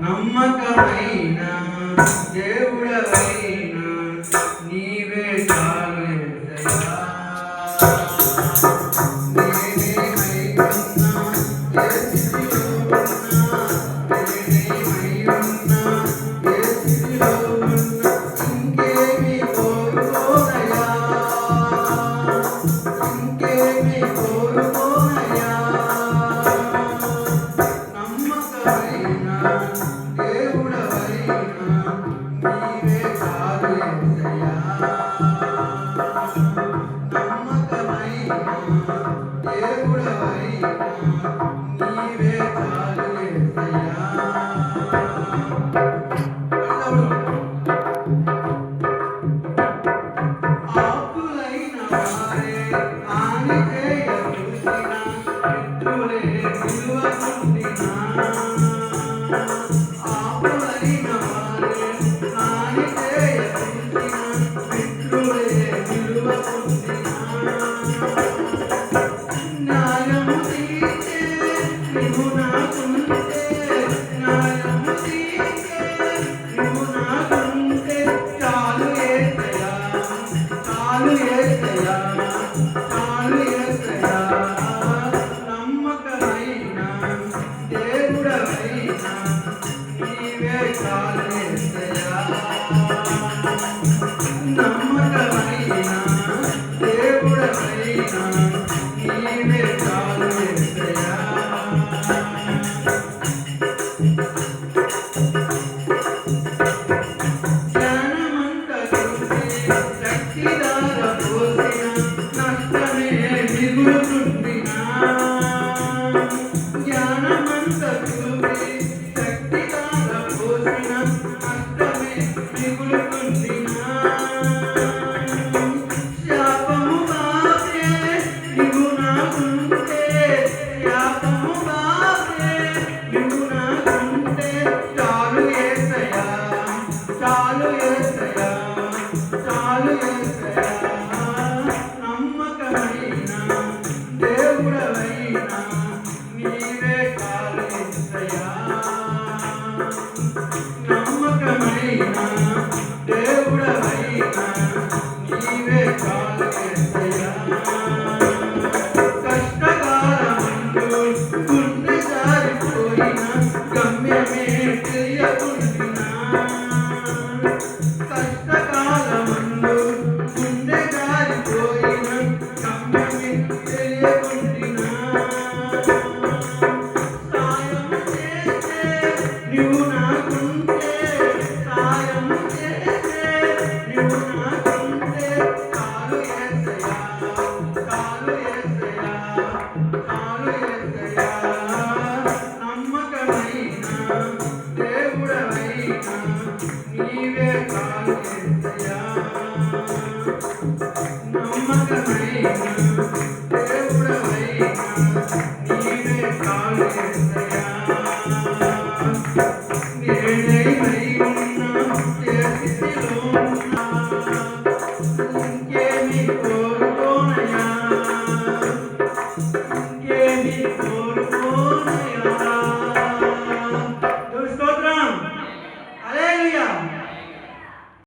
నమ్మకమైన దేవుడవ. đời నమ్మకమైన దేవుడమైన కష్టకారమందు గుండె జారిపోయిన గమ్యమే తెలియకుండా దేవుడవైనా నీవే కాలు